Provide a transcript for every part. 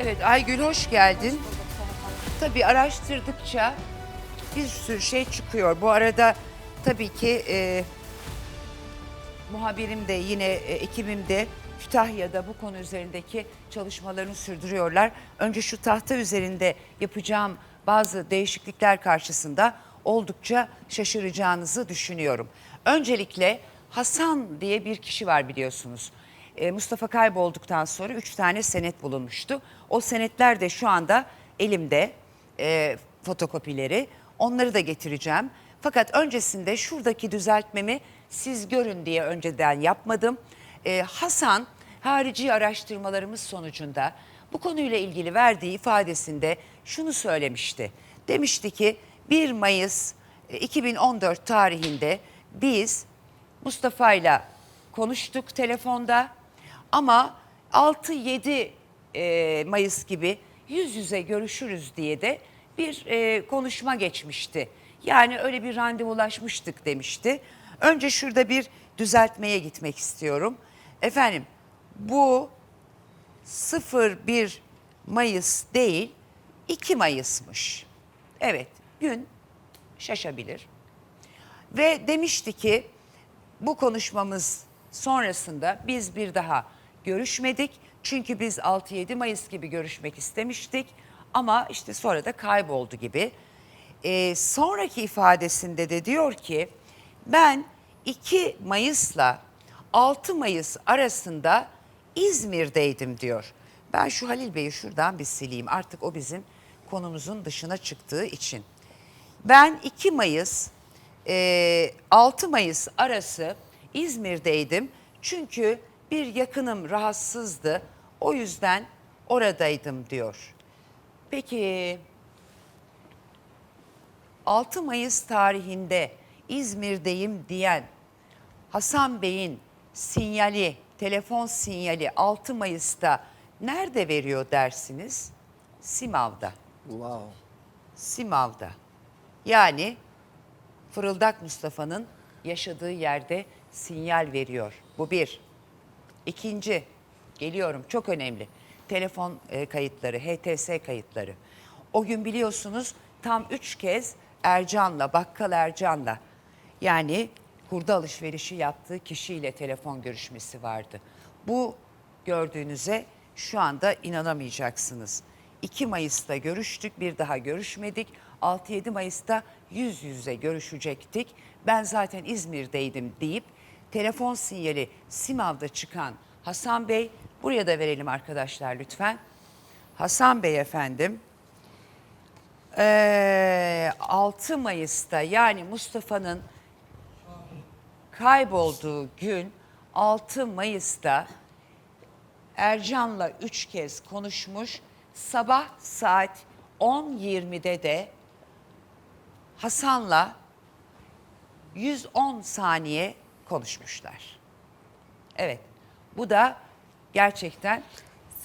Evet Aygül hoş geldin. Tabii araştırdıkça bir sürü şey çıkıyor. Bu arada tabii ki e, muhabirim de yine e, ekibim de Kütahya'da bu konu üzerindeki çalışmalarını sürdürüyorlar. Önce şu tahta üzerinde yapacağım bazı değişiklikler karşısında oldukça şaşıracağınızı düşünüyorum. Öncelikle Hasan diye bir kişi var biliyorsunuz. E, Mustafa kaybolduktan sonra üç tane senet bulunmuştu. O senetler de şu anda elimde e, fotokopileri. Onları da getireceğim. Fakat öncesinde şuradaki düzeltmemi siz görün diye önceden yapmadım. E, Hasan harici araştırmalarımız sonucunda bu konuyla ilgili verdiği ifadesinde şunu söylemişti. Demişti ki 1 Mayıs e, 2014 tarihinde biz Mustafa ile konuştuk telefonda ama 6-7 e, Mayıs gibi yüz yüze görüşürüz diye de bir e, konuşma geçmişti. Yani öyle bir randevulaşmıştık demişti. Önce şurada bir düzeltmeye gitmek istiyorum. Efendim bu 01 Mayıs değil 2 Mayıs'mış. Evet gün şaşabilir. Ve demişti ki bu konuşmamız sonrasında biz bir daha görüşmedik. Çünkü biz 6-7 Mayıs gibi görüşmek istemiştik ama işte sonra da kayboldu gibi. Ee, sonraki ifadesinde de diyor ki ben 2 Mayıs'la 6 Mayıs arasında İzmir'deydim diyor. Ben şu Halil Bey'i şuradan bir sileyim artık o bizim konumuzun dışına çıktığı için. Ben 2 Mayıs e, 6 Mayıs arası İzmir'deydim. Çünkü bir yakınım rahatsızdı. O yüzden oradaydım diyor. Peki 6 Mayıs tarihinde İzmir'deyim diyen Hasan Bey'in sinyali, telefon sinyali 6 Mayıs'ta nerede veriyor dersiniz? Simav'da. Wow. Simav'da. Yani Fırıldak Mustafa'nın yaşadığı yerde sinyal veriyor. Bu bir. İkinci, geliyorum çok önemli. Telefon e, kayıtları, HTS kayıtları. O gün biliyorsunuz tam üç kez Ercan'la, Bakkal Ercan'la yani hurda alışverişi yaptığı kişiyle telefon görüşmesi vardı. Bu gördüğünüze şu anda inanamayacaksınız. 2 Mayıs'ta görüştük, bir daha görüşmedik. 6-7 Mayıs'ta yüz yüze görüşecektik. Ben zaten İzmir'deydim deyip telefon sinyali Simav'da çıkan Hasan Bey, buraya da verelim arkadaşlar lütfen. Hasan Bey efendim, eee, 6 Mayıs'ta yani Mustafa'nın kaybolduğu gün 6 Mayıs'ta Ercan'la üç kez konuşmuş. Sabah saat 10.20'de de Hasan'la 110 saniye konuşmuşlar. Evet bu da gerçekten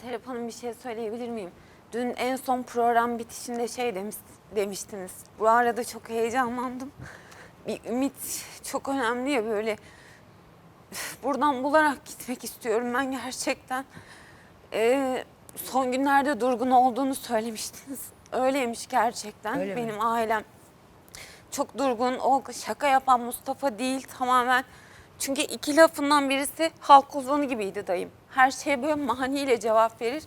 Serap Hanım bir şey söyleyebilir miyim? Dün en son program bitişinde şey demiş, demiştiniz. Bu arada çok heyecanlandım. Bir ümit çok önemli ya böyle. Buradan bularak gitmek istiyorum ben gerçekten. Ee, son günlerde durgun olduğunu söylemiştiniz. Öyleymiş gerçekten. Öyle mi? Benim ailem çok durgun. O şaka yapan Mustafa değil tamamen. Çünkü iki lafından birisi halk ozanı gibiydi dayım. Her şeye böyle maniyle cevap verir.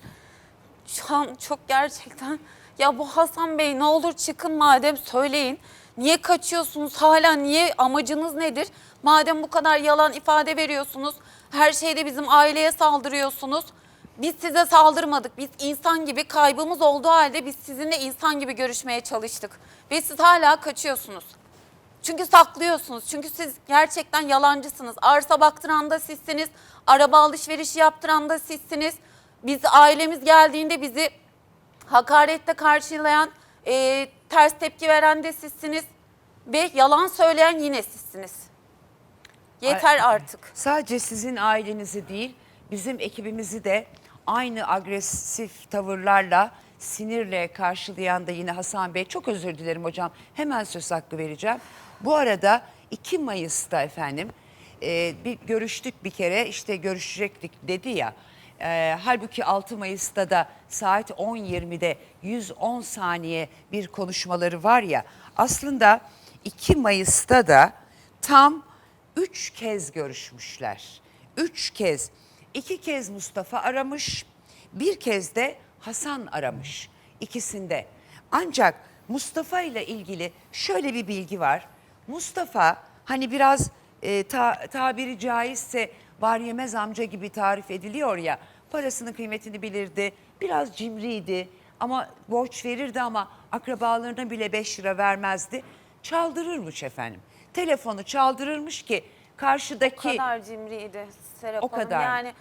Şu an çok gerçekten ya bu Hasan Bey ne olur çıkın madem söyleyin. Niye kaçıyorsunuz hala niye amacınız nedir? Madem bu kadar yalan ifade veriyorsunuz her şeyde bizim aileye saldırıyorsunuz. Biz size saldırmadık. Biz insan gibi kaybımız olduğu halde biz sizinle insan gibi görüşmeye çalıştık. Ve siz hala kaçıyorsunuz. Çünkü saklıyorsunuz. Çünkü siz gerçekten yalancısınız. Arsa baktıran da sizsiniz. Araba alışverişi yaptıran da sizsiniz. Biz ailemiz geldiğinde bizi hakarette karşılayan, e, ters tepki veren de sizsiniz. Ve yalan söyleyen yine sizsiniz. Yeter artık. sadece sizin ailenizi değil bizim ekibimizi de aynı agresif tavırlarla sinirle karşılayan da yine Hasan Bey. Çok özür dilerim hocam hemen söz hakkı vereceğim. Bu arada 2 Mayıs'ta efendim e, bir görüştük bir kere işte görüşecektik dedi ya. Ee, halbuki 6 Mayıs'ta da saat 10.20'de 110 saniye bir konuşmaları var ya aslında 2 Mayıs'ta da tam 3 kez görüşmüşler. 3 kez. 2 kez Mustafa aramış, bir kez de Hasan aramış ikisinde. Ancak Mustafa ile ilgili şöyle bir bilgi var. Mustafa hani biraz e, ta- tabiri caizse var yemez amca gibi tarif ediliyor ya. Parasının kıymetini bilirdi, biraz cimriydi ama borç verirdi ama akrabalarına bile 5 lira vermezdi. Çaldırırmış efendim. Telefonu çaldırırmış ki O karşıdaki kadar cimriydi Serap O Hanım. kadar. Yani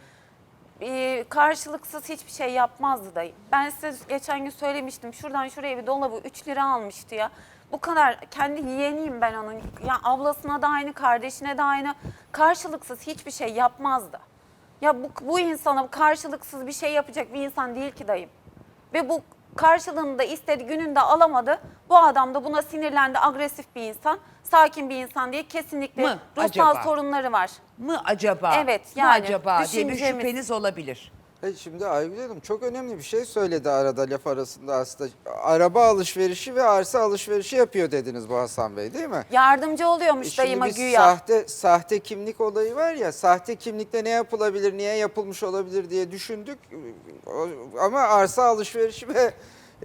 e, karşılıksız hiçbir şey yapmazdı dayı. Ben size geçen gün söylemiştim. Şuradan şuraya bir dolabı 3 lira almıştı ya. Bu kadar kendi yeğeniyim ben onun. Ya ablasına da aynı, kardeşine de aynı. Karşılıksız hiçbir şey yapmazdı. Ya bu, bu insana karşılıksız bir şey yapacak bir insan değil ki dayım. Ve bu karşılığını da istedi gününde alamadı. Bu adam da buna sinirlendi agresif bir insan. Sakin bir insan diye kesinlikle Mı ruhsal acaba? sorunları var. mı acaba? Evet, mı yani acaba diye bir düşüncemiz. şüpheniz olabilir. Hayır, şimdi Aygül Hanım çok önemli bir şey söyledi arada laf arasında aslında. Araba alışverişi ve arsa alışverişi yapıyor dediniz bu Hasan Bey değil mi? Yardımcı oluyormuş E Şimdi dayıma biz güya. Sahte, sahte kimlik olayı var ya, sahte kimlikle ne yapılabilir, niye yapılmış olabilir diye düşündük. O- Ama arsa alışverişi ve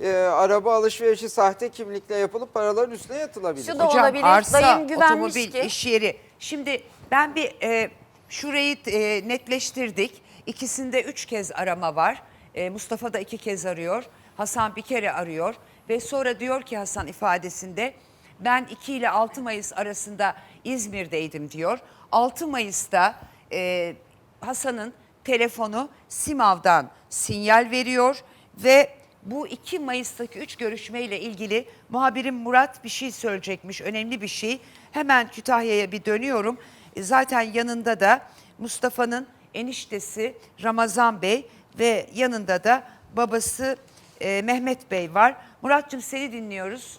e, araba alışverişi sahte kimlikle yapılıp paraların üstüne yatılabilir. Şu da olabilir. Dayım güvenmiş otomobil, ki. iş yeri. Şimdi ben bir e, şurayı e, netleştirdik. İkisinde üç kez arama var. E, Mustafa da iki kez arıyor. Hasan bir kere arıyor. Ve sonra diyor ki Hasan ifadesinde ben 2 ile 6 Mayıs arasında İzmir'deydim diyor. 6 Mayıs'ta e, Hasan'ın telefonu Simav'dan sinyal veriyor ve bu 2 Mayıs'taki 3 görüşmeyle ilgili muhabirim Murat bir şey söyleyecekmiş, önemli bir şey. Hemen Kütahya'ya bir dönüyorum. E, Zaten yanında da Mustafa'nın eniştesi Ramazan Bey ve yanında da babası e, Mehmet Bey var. Muratcığım seni dinliyoruz.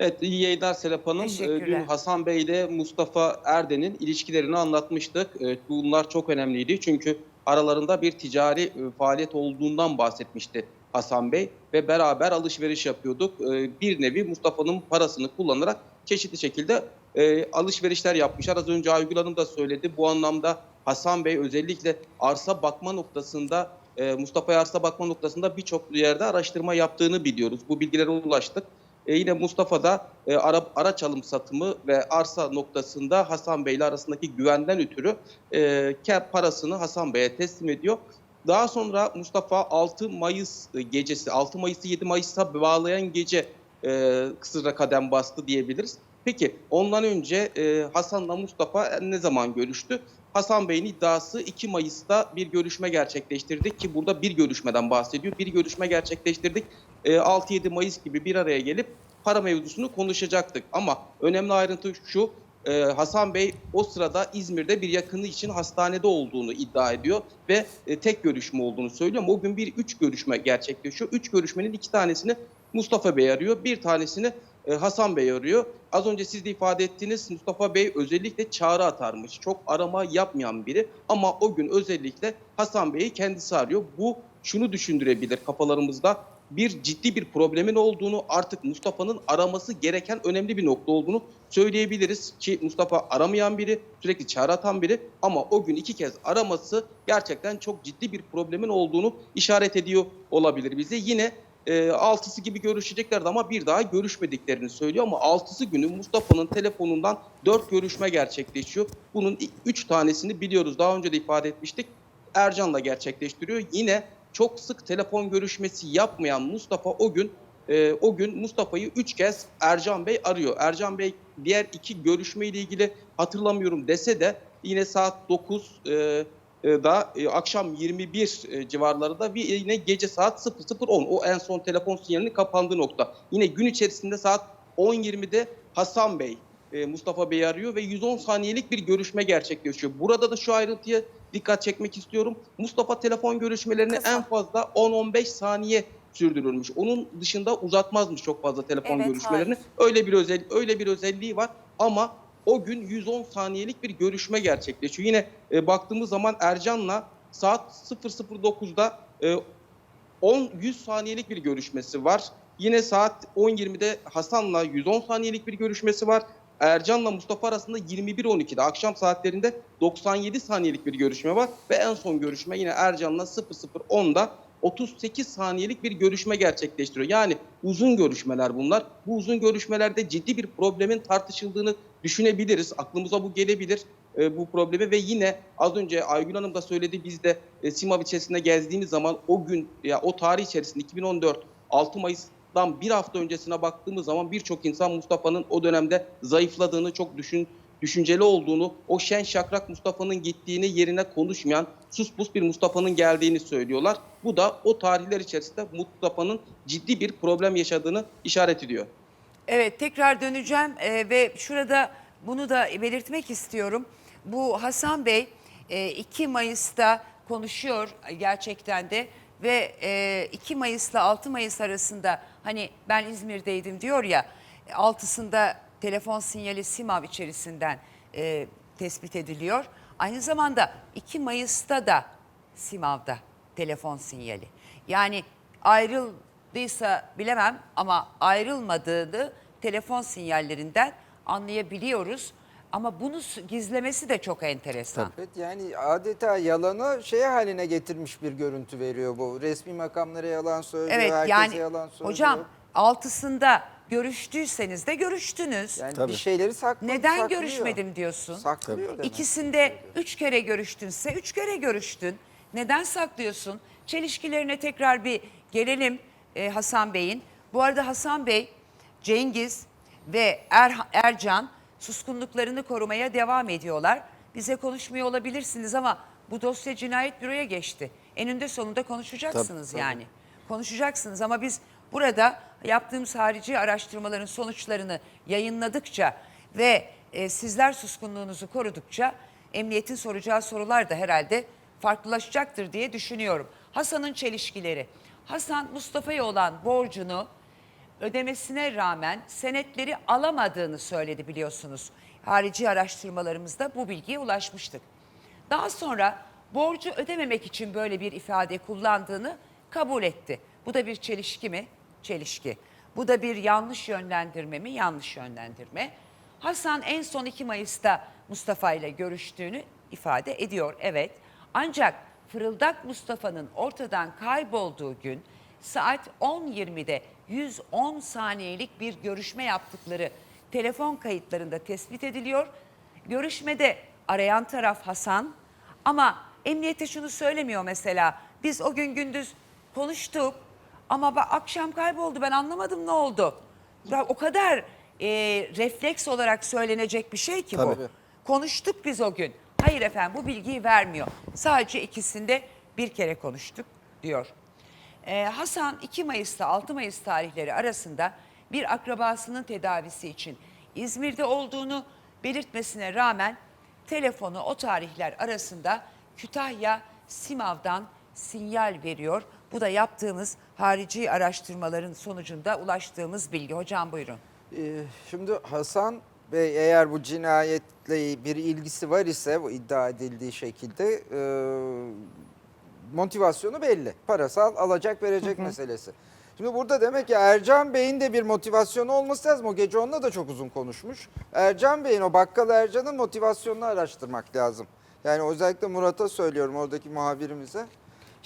Evet, iyi yayınlar Serap Hanım. Ee. Dün Hasan Bey ile Mustafa Erden'in ilişkilerini anlatmıştık. Evet, bunlar çok önemliydi çünkü aralarında bir ticari e, faaliyet olduğundan bahsetmişti Hasan Bey ve beraber alışveriş yapıyorduk. Ee, Bir nevi Mustafa'nın parasını kullanarak çeşitli şekilde e, alışverişler yapmışlar. Az önce Aygül Hanım da söyledi. Bu anlamda Hasan Bey özellikle arsa bakma noktasında e, Mustafa'ya arsa bakma noktasında birçok yerde araştırma yaptığını biliyoruz. Bu bilgilere ulaştık. E, yine Mustafa da e, ara, araç alım satımı ve arsa noktasında Hasan Bey ile arasındaki güvenden ötürü e, parasını Hasan Bey'e teslim ediyor. Daha sonra Mustafa 6 Mayıs e, gecesi, 6 Mayıs'ı 7 Mayıs'a bağlayan gece e, kısırla kadem bastı diyebiliriz. Peki ondan önce e, Hasan'la Mustafa ne zaman görüştü? Hasan Bey'in iddiası 2 Mayıs'ta bir görüşme gerçekleştirdik ki burada bir görüşmeden bahsediyor. Bir görüşme gerçekleştirdik. E, 6-7 Mayıs gibi bir araya gelip para mevzusunu konuşacaktık. Ama önemli ayrıntı şu, e, Hasan Bey o sırada İzmir'de bir yakını için hastanede olduğunu iddia ediyor ve e, tek görüşme olduğunu söylüyor. O gün bir üç görüşme gerçekleşiyor. Üç görüşmenin iki tanesini Mustafa Bey arıyor, bir tanesini e, Hasan Bey arıyor. Az önce siz de ifade ettiniz Mustafa Bey özellikle çağrı atarmış. Çok arama yapmayan biri ama o gün özellikle Hasan Bey'i kendisi arıyor. Bu şunu düşündürebilir kafalarımızda bir ciddi bir problemin olduğunu artık Mustafa'nın araması gereken önemli bir nokta olduğunu söyleyebiliriz ki Mustafa aramayan biri sürekli çağrı atan biri ama o gün iki kez araması gerçekten çok ciddi bir problemin olduğunu işaret ediyor olabilir bize. Yine e, altısı gibi görüşeceklerdi ama bir daha görüşmediklerini söylüyor ama altısı günü Mustafa'nın telefonundan dört görüşme gerçekleşiyor. Bunun üç tanesini biliyoruz daha önce de ifade etmiştik. Ercan'la gerçekleştiriyor. Yine çok sık telefon görüşmesi yapmayan Mustafa o gün e, o gün Mustafa'yı üç kez Ercan Bey arıyor. Ercan Bey diğer iki görüşme ile ilgili hatırlamıyorum dese de yine saat 9 e, e, da e, akşam 21 e, civarlarında ve yine gece saat 00.10 o en son telefon sinyalinin kapandığı nokta. Yine gün içerisinde saat 10.20'de Hasan Bey e, Mustafa Bey'i arıyor ve 110 saniyelik bir görüşme gerçekleşiyor. Burada da şu ayrıntıya dikkat çekmek istiyorum. Mustafa telefon görüşmelerini Kısa. en fazla 10-15 saniye sürdürülmüş. Onun dışında uzatmazmış çok fazla telefon Evet, görüşmelerini. Öyle bir özel öyle bir özelliği var ama o gün 110 saniyelik bir görüşme gerçekleşiyor. Yine e, baktığımız zaman Ercan'la saat 00.09'da e, 10-100 saniyelik bir görüşmesi var. Yine saat 10.20'de Hasan'la 110 saniyelik bir görüşmesi var. Ercan'la Mustafa arasında 21.12'de akşam saatlerinde 97 saniyelik bir görüşme var. Ve en son görüşme yine Ercan'la 00.10'da 38 saniyelik bir görüşme gerçekleştiriyor. Yani uzun görüşmeler bunlar. Bu uzun görüşmelerde ciddi bir problemin tartışıldığını düşünebiliriz. Aklımıza bu gelebilir e, bu problemi ve yine az önce Aygün Hanım da söyledi biz de e, Simav içerisinde gezdiğimiz zaman o gün ya o tarih içerisinde 2014 6 Mayıs'tan bir hafta öncesine baktığımız zaman birçok insan Mustafa'nın o dönemde zayıfladığını çok düşün düşünceli olduğunu, o şen şakrak Mustafa'nın gittiğini yerine konuşmayan sus pus bir Mustafa'nın geldiğini söylüyorlar. Bu da o tarihler içerisinde Mustafa'nın ciddi bir problem yaşadığını işaret ediyor. Evet tekrar döneceğim e, ve şurada bunu da belirtmek istiyorum. Bu Hasan Bey e, 2 Mayıs'ta konuşuyor gerçekten de ve e, 2 Mayıs'la 6 Mayıs arasında hani ben İzmir'deydim diyor ya 6'sında telefon sinyali Simav içerisinden e, tespit ediliyor. Aynı zamanda 2 Mayıs'ta da Simav'da telefon sinyali. Yani ayrıldıysa bilemem ama ayrılmadığını telefon sinyallerinden anlayabiliyoruz. Ama bunu gizlemesi de çok enteresan. Evet yani adeta yalanı şey haline getirmiş bir görüntü veriyor bu. Resmi makamlara yalan söylüyor, Evet herkese yani yalan söylüyor. hocam altısında görüştüyseniz de görüştünüz. yani Tabii. bir şeyleri saklı, Neden saklıyor. görüşmedim diyorsun? Saklıyor demek. İkisinde üç kere görüştünse üç kere görüştün. Neden saklıyorsun? Çelişkilerine tekrar bir gelelim e, Hasan Bey'in. Bu arada Hasan Bey, Cengiz ve er, Ercan suskunluklarını korumaya devam ediyorlar. Bize konuşmuyor olabilirsiniz ama bu dosya cinayet büroya geçti. Eninde sonunda konuşacaksınız Tabii, tabii. yani. Konuşacaksınız ama biz burada yaptığımız harici araştırmaların sonuçlarını yayınladıkça ve e, sizler suskunluğunuzu korudukça emniyetin soracağı sorular da herhalde farklılaşacaktır diye düşünüyorum. Hasan'ın çelişkileri. Hasan Mustafa'ya olan borcunu ödemesine rağmen senetleri alamadığını söyledi biliyorsunuz. Harici araştırmalarımızda bu bilgiye ulaşmıştık. Daha sonra borcu ödememek için böyle bir ifade kullandığını kabul etti. Bu da bir çelişki mi? Çelişki. Bu da bir yanlış yönlendirme mi? Yanlış yönlendirme. Hasan en son 2 Mayıs'ta Mustafa ile görüştüğünü ifade ediyor. Evet. Ancak Fırıldak Mustafa'nın ortadan kaybolduğu gün saat 10.20'de 110 saniyelik bir görüşme yaptıkları telefon kayıtlarında tespit ediliyor. Görüşmede arayan taraf Hasan ama emniyete şunu söylemiyor mesela. Biz o gün gündüz konuştuk ama bak akşam kayboldu ben anlamadım ne oldu. Ya o kadar e, refleks olarak söylenecek bir şey ki bu. Tabii. Konuştuk biz o gün. Hayır efendim bu bilgiyi vermiyor. Sadece ikisinde bir kere konuştuk diyor. Ee, Hasan 2 Mayıs'ta 6 Mayıs tarihleri arasında bir akrabasının tedavisi için İzmir'de olduğunu belirtmesine rağmen telefonu o tarihler arasında Kütahya Simav'dan sinyal veriyor. Bu da yaptığımız harici araştırmaların sonucunda ulaştığımız bilgi. Hocam buyurun. Ee, Şimdi Hasan Bey eğer bu cinayetle bir ilgisi var ise bu iddia edildiği şekilde e, motivasyonu belli. Parasal alacak verecek meselesi. Şimdi burada demek ki Ercan Bey'in de bir motivasyonu olması lazım. O gece onunla da çok uzun konuşmuş. Ercan Bey'in o bakkal Ercan'ın motivasyonunu araştırmak lazım. Yani özellikle Murat'a söylüyorum oradaki muhabirimize.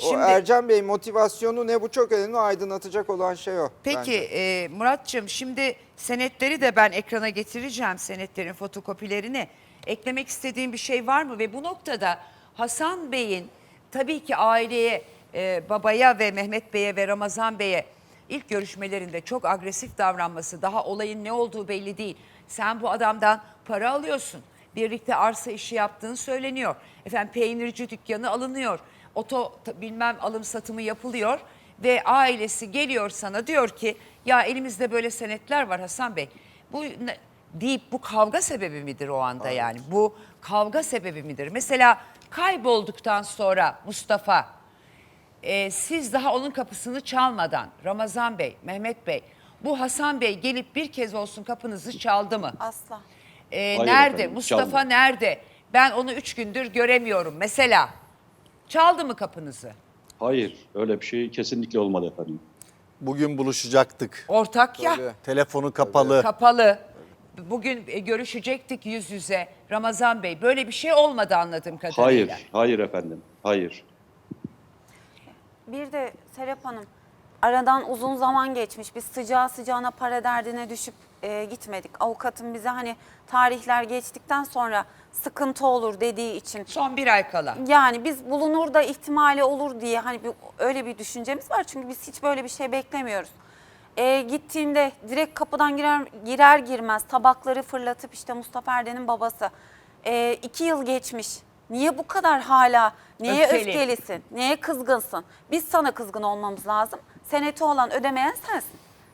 O Şimdi- Ercan Bey'in motivasyonu ne bu çok önemli o aydınlatacak olan şey o. Peki e, Muratçım şimdi senetleri de ben ekrana getireceğim senetlerin fotokopilerini. Eklemek istediğim bir şey var mı? Ve bu noktada Hasan Bey'in tabii ki aileye, e, babaya ve Mehmet Bey'e ve Ramazan Bey'e ilk görüşmelerinde çok agresif davranması, daha olayın ne olduğu belli değil. Sen bu adamdan para alıyorsun. Birlikte arsa işi yaptığın söyleniyor. Efendim peynirci dükkanı alınıyor. Oto bilmem alım satımı yapılıyor ve ailesi geliyor sana diyor ki ya elimizde böyle senetler var Hasan Bey. Bu ne- deyip bu kavga sebebi midir o anda yani? Bu kavga sebebi midir? Mesela kaybolduktan sonra Mustafa e, siz daha onun kapısını çalmadan Ramazan Bey, Mehmet Bey bu Hasan Bey gelip bir kez olsun kapınızı çaldı mı? Asla. Hayır nerede? efendim, Mustafa çalmadı. nerede? Ben onu üç gündür göremiyorum mesela. Çaldı mı kapınızı? Hayır, öyle bir şey kesinlikle olmadı efendim. Bugün buluşacaktık. Ortak ya. Telefonu kapalı. Kapalı. Bugün e, görüşecektik yüz yüze. Ramazan Bey böyle bir şey olmadı anladığım kadarıyla. Hayır, hayır efendim, hayır. Bir de Serap Hanım, aradan uzun zaman geçmiş. Biz sıcağı sıcağına para derdine düşüp e, gitmedik. Avukatım bize hani tarihler geçtikten sonra sıkıntı olur dediği için. Son bir ay kala. Yani biz bulunur da ihtimali olur diye hani bir, öyle bir düşüncemiz var. Çünkü biz hiç böyle bir şey beklemiyoruz. E, gittiğinde direkt kapıdan girer, girer girmez tabakları fırlatıp işte Mustafa Erden'in babası. E, iki yıl geçmiş. Niye bu kadar hala, neye Öfkeli. öfkelisin, neye kızgınsın? Biz sana kızgın olmamız lazım. Seneti olan ödemeyen sensin.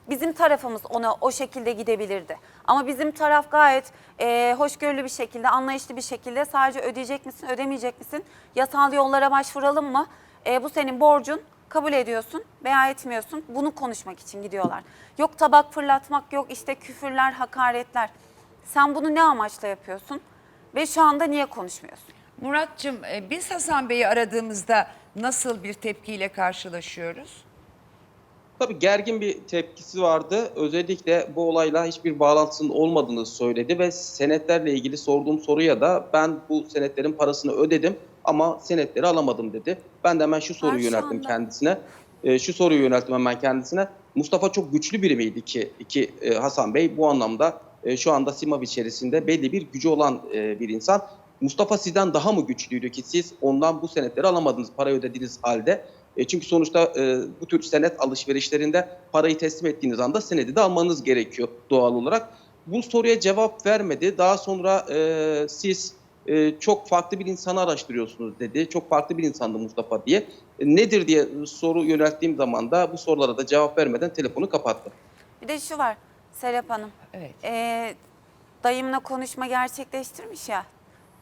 Bizim tarafımız ona o şekilde gidebilirdi. Ama bizim taraf gayet e, hoşgörülü bir şekilde, anlayışlı bir şekilde sadece ödeyecek misin, ödemeyecek misin? Yasal yollara başvuralım mı? E, bu senin borcun, kabul ediyorsun veya etmiyorsun. Bunu konuşmak için gidiyorlar. Yok tabak fırlatmak, yok işte küfürler, hakaretler. Sen bunu ne amaçla yapıyorsun? Ve şu anda niye konuşmuyorsun? Muratçım e, biz Hasan Bey'i aradığımızda nasıl bir tepkiyle karşılaşıyoruz? Tabii gergin bir tepkisi vardı. Özellikle bu olayla hiçbir bağlantısının olmadığını söyledi ve senetlerle ilgili sorduğum soruya da ben bu senetlerin parasını ödedim ama senetleri alamadım dedi. Ben de hemen şu soruyu şu yönelttim anda- kendisine. Ee, şu soruyu yönelttim hemen kendisine. Mustafa çok güçlü biri miydi ki, ki e, Hasan Bey bu anlamda e, şu anda SİMAV içerisinde belli bir gücü olan e, bir insan. Mustafa sizden daha mı güçlüydü ki siz ondan bu senetleri alamadınız para ödediğiniz halde? E, çünkü sonuçta e, bu tür senet alışverişlerinde parayı teslim ettiğiniz anda senedi de almanız gerekiyor doğal olarak. Bu soruya cevap vermedi. Daha sonra e, siz e, çok farklı bir insanı araştırıyorsunuz dedi. Çok farklı bir insandı Mustafa diye. E, nedir diye soru yönelttiğim zaman da bu sorulara da cevap vermeden telefonu kapattı. Bir de şu var Serap Hanım. Evet. Ee, dayımla konuşma gerçekleştirmiş ya.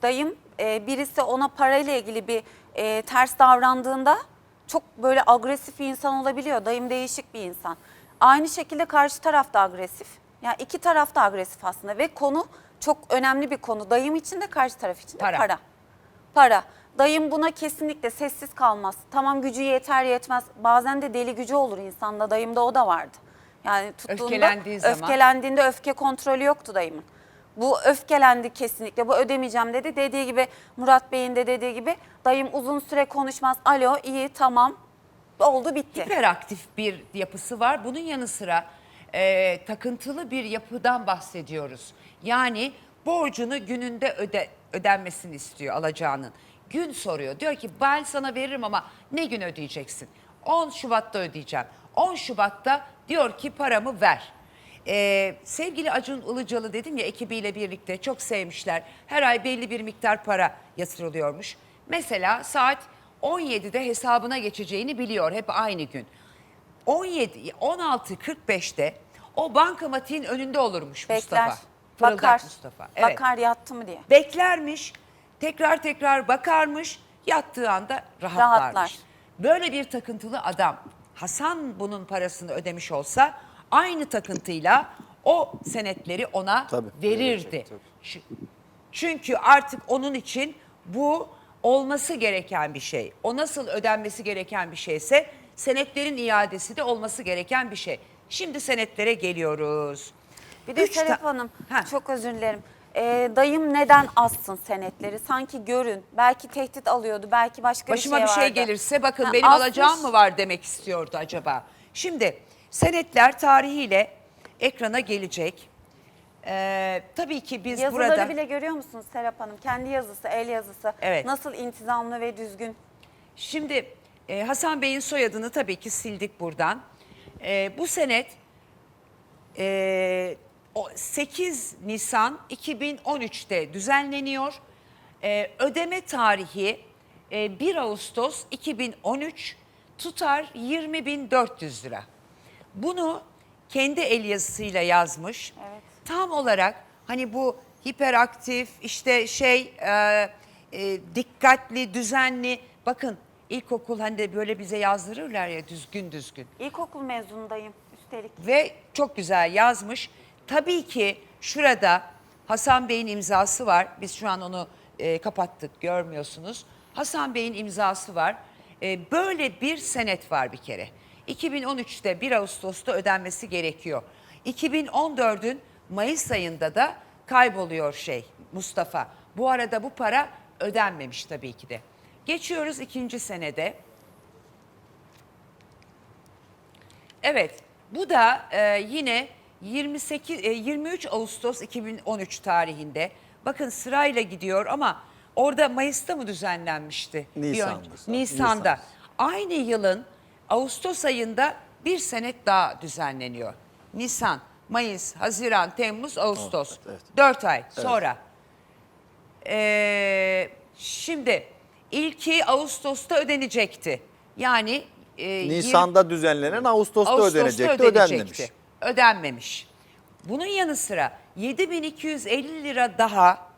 Dayım e, birisi ona parayla ilgili bir e, ters davrandığında çok böyle agresif bir insan olabiliyor. Dayım değişik bir insan. Aynı şekilde karşı taraf da agresif. Yani iki taraf da agresif aslında ve konu çok önemli bir konu. Dayım için de karşı taraf için de Para. para. Para. Dayım buna kesinlikle sessiz kalmaz. Tamam gücü yeter yetmez. Bazen de deli gücü olur insanda. Dayımda o da vardı. Yani tuttuğunda Öfkelendiği zaman. öfkelendiğinde öfke kontrolü yoktu dayımın. Bu öfkelendi kesinlikle. Bu ödemeyeceğim dedi. Dediği gibi Murat Bey'in de dediği gibi dayım uzun süre konuşmaz. Alo iyi tamam oldu bitti. Hiperaktif bir yapısı var. Bunun yanı sıra e, takıntılı bir yapıdan bahsediyoruz. Yani borcunu gününde öde, ödenmesini istiyor alacağının. Gün soruyor. Diyor ki ben sana veririm ama ne gün ödeyeceksin? 10 Şubat'ta ödeyeceğim. 10 Şubat'ta diyor ki paramı ver. Ee, sevgili Acun Ilıcalı dedim ya ekibiyle birlikte çok sevmişler. Her ay belli bir miktar para yatırılıyormuş. Mesela saat 17'de hesabına geçeceğini biliyor hep aynı gün. 17 16.45'te o bankamatiğin önünde olurmuş Bekler. Mustafa. Fırıldak Bakar. Mustafa. Evet. Bakar yattı mı diye. Beklermiş. Tekrar tekrar bakarmış. Yattığı anda rahatlarmış. Rahatlar. Böyle bir takıntılı adam Hasan bunun parasını ödemiş olsa aynı takıntıyla o senetleri ona Tabii. verirdi. Şu- Çünkü artık onun için bu olması gereken bir şey. O nasıl ödenmesi gereken bir şeyse senetlerin iadesi de olması gereken bir şey. Şimdi senetlere geliyoruz. Bir de Üç Serap ta- Hanım Ha. çok özür dilerim. Ee, dayım neden assın senetleri? Sanki görün. Belki tehdit alıyordu. Belki başka Başıma bir bir şey şey vardı. gelirse bakın Ha, benim asmış. alacağım mı var demek istiyordu acaba. Şimdi senetler tarihiyle ekrana gelecek. Ee, tabii ki biz Yazıları burada bile görüyor musunuz Serap Hanım? Kendi yazısı, el yazısı. Evet. Nasıl intizamlı ve düzgün. şimdi e, Hasan Bey'in soyadını tabii ki sildik buradan. E, bu senet e, o 8 Nisan 2013'te düzenleniyor. E, ödeme tarihi e, 1 Ağustos 2013 tutar 20.400 lira. Bunu kendi el yazısıyla yazmış. Evet. Tam olarak hani bu hiperaktif işte şey e, e, dikkatli, düzenli. Bakın ilkokul hani de böyle bize yazdırırlar ya düzgün düzgün İlkokul mezunundayım üstelik. ve çok güzel yazmış. Tabii ki şurada Hasan Bey'in imzası var. Biz şu an onu e, kapattık görmüyorsunuz. Hasan Bey'in imzası var. Ee, böyle bir senet var bir kere. 2013'te 1 Ağustos'ta ödenmesi gerekiyor. 2014'ün Mayıs ayında da kayboluyor şey Mustafa. Bu arada bu para ödenmemiş tabii ki de. Geçiyoruz ikinci senede. Evet, bu da e, yine 28 e, 23 Ağustos 2013 tarihinde. Bakın sırayla gidiyor ama orada Mayıs'ta mı düzenlenmişti? Nisan'da. Nisan'da. Nisan. Aynı yılın Ağustos ayında bir senet daha düzenleniyor. Nisan, Mayıs, Haziran, Temmuz, Ağustos. evet. Dört ay sonra. Ee, şimdi ilki Ağustos'ta ödenecekti. Yani e, Nisan'da düzenlenen Ağustos'ta, ödenecekti, ödenmemiş. Ödenmemiş. Bunun yanı sıra 7250 lira daha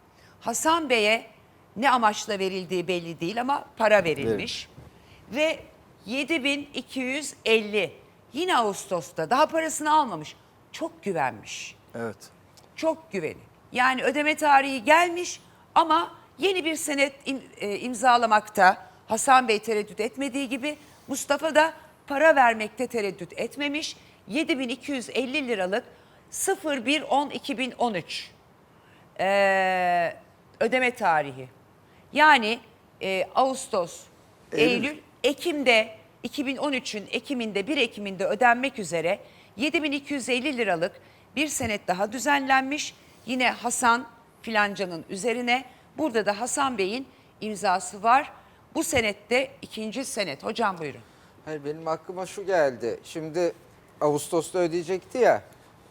Hasan Bey'e ne amaçla verildiği belli değil ama para verilmiş. Ve 7250 yine Ağustos'ta daha parasını almamış. Çok güvenmiş Evet. çok güveni. Yani ödeme tarihi gelmiş ama yeni bir senet im- e, imzalamakta Hasan Bey tereddüt etmediği gibi Mustafa da para vermekte tereddüt etmemiş. 7250 liralık 01-10-2013 ee, ödeme tarihi. Yani e, Ağustos, Eylül, Ekim'de 2013'ün Ekim'inde 1 Ekim'inde ödenmek üzere 7250 liralık bir senet daha düzenlenmiş. Yine Hasan filancanın üzerine. Burada da Hasan Bey'in imzası var. Bu senette ikinci senet. Hocam buyurun. Hayır benim aklıma şu geldi. Şimdi Ağustos'ta ödeyecekti ya.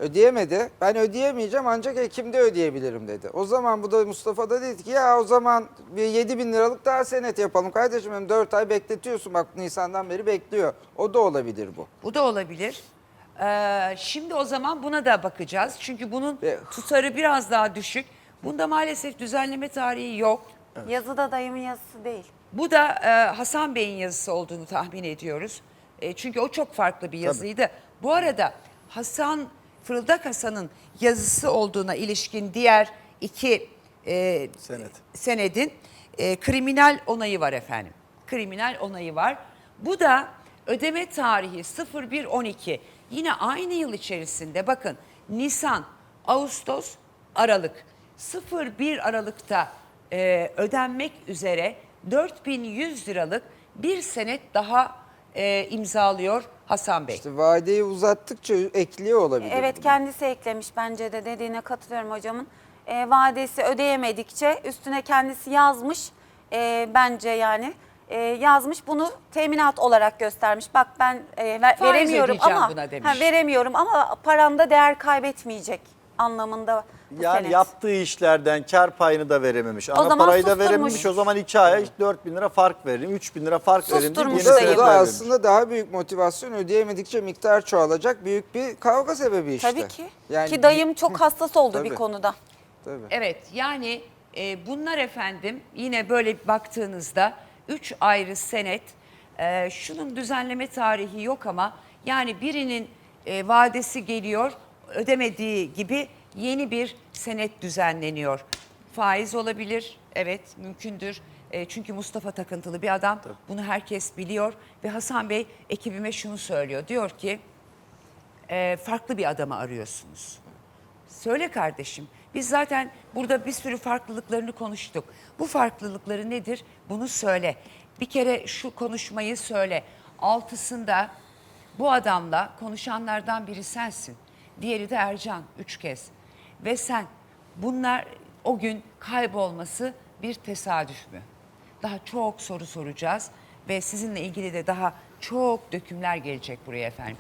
Ödeyemedi. Ben ödeyemeyeceğim ancak Ekim'de ödeyebilirim dedi. O zaman bu da Mustafa da dedi ki ya o zaman bir 7 bin liralık daha senet yapalım. Kardeşim hem 4 ay bekletiyorsun bak Nisan'dan beri bekliyor. O da olabilir bu. Bu da olabilir. Ee, şimdi o zaman buna da bakacağız. Çünkü bunun Ve- tutarı biraz daha düşük. Bunda maalesef düzenleme tarihi yok. Yazıda dayımın yazısı değil. Bu da e, Hasan Bey'in yazısı olduğunu tahmin ediyoruz. E, çünkü o çok farklı bir yazıydı. Bu arada Hasan, Fırıldak Hasan'ın yazısı olduğuna ilişkin diğer iki e, Senet. senedin e, kriminal onayı var efendim. Kriminal onayı var. Bu da ödeme tarihi 01-12. Yine aynı yıl içerisinde bakın Nisan, Ağustos, Aralık. 01 Aralık'ta e, ödenmek üzere 4100 liralık bir senet daha e, imzalıyor Hasan Bey. İşte vadeyi uzattıkça ekliyor olabilir. Evet bunu. kendisi eklemiş bence de dediğine katılıyorum hocamın. E, vadesi ödeyemedikçe üstüne kendisi yazmış e, bence yani e, yazmış bunu teminat olarak göstermiş. Bak ben e, ver- Faiz veremiyorum ödeyeceğim ama buna demiş. veremiyorum ama paramda değer kaybetmeyecek anlamında bu Yani senet. yaptığı işlerden kar payını da verememiş. Ana zaman parayı da susturmuş. verememiş. O zaman iki aya 4 bin lira fark veririm, 3 bin lira fark veririm. deyip Susturmuş da vermemiş. aslında daha büyük motivasyon ödeyemedikçe miktar çoğalacak büyük bir kavga sebebi işte. Tabii ki. Yani ki dayım çok hassas oldu Tabii. bir konuda. Tabii. Evet yani e, bunlar efendim yine böyle baktığınızda üç ayrı senet. E, şunun düzenleme tarihi yok ama yani birinin e, vadesi geliyor ödemediği gibi yeni bir senet düzenleniyor. Faiz olabilir evet mümkündür. E, çünkü Mustafa takıntılı bir adam bunu herkes biliyor ve Hasan Bey ekibime şunu söylüyor diyor ki e, farklı bir adamı arıyorsunuz. Söyle kardeşim. Biz zaten burada bir sürü farklılıklarını konuştuk. Bu farklılıkları nedir? Bunu söyle. Bir kere şu konuşmayı söyle. Altısında bu adamla konuşanlardan biri sensin. Diğeri de Ercan üç kez. Ve sen bunlar o gün kaybolması bir tesadüf mü? Daha çok soru soracağız ve sizinle ilgili de daha çok dökümler gelecek buraya efendim.